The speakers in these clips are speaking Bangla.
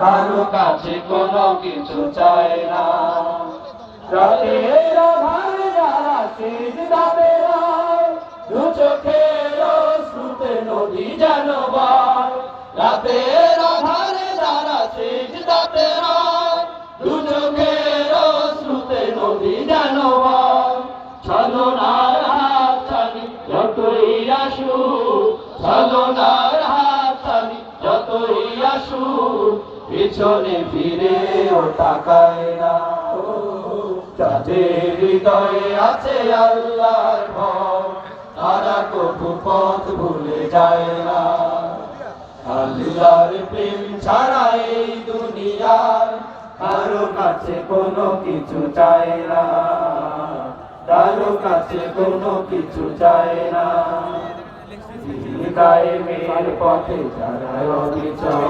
কারও কাছে কোনো কিছু চাই না যারা বয়। রাতের আধারে যারা সিজদাতে রায়, দু চোখের শ্রুতে নদী হাত ছানি যতই আসু ছলনার পিছনে ও তাকায় না। যাদের হৃদয়ে আছে আল্লাহর ভয়, তারা কবু পথ ভুলে যায় না। আল্লাহর প্রেম ছাড়া এই দুনিয়ায় কারও কাছে কোনো কিছু চায় না। কারও কাছে কোনো কিছু চায় না। কায়েমের পথে যারা অবিচল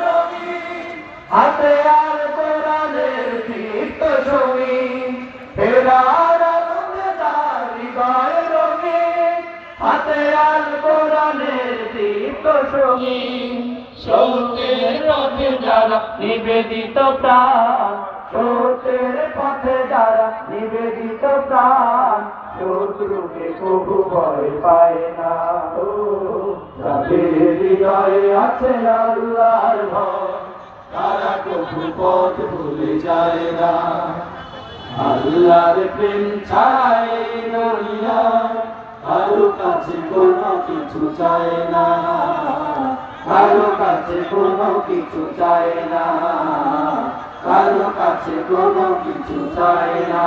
রবি, হাতে আর কোরআনের তীর্থ আলোতে তার হাতে আর কোরআনের তীর্থ ছবি সত্যের পথে যারা নিবেদিত প্রাণ সত্যের পথে যারা নিবেদিত প্রাণ শত্রুকে কবু ভয় পায় না আছে আল্লাহর ভয়, তারা কবু পথ ভুলে যায় না। আল্লাহর প্রেম ছাড়াই দুনিয়া কারও কাছে কোনো কিছু চায় না। কারও কাছে কোনো কিছু চায় না, কারও কাছে কোনো কিছু চায় না।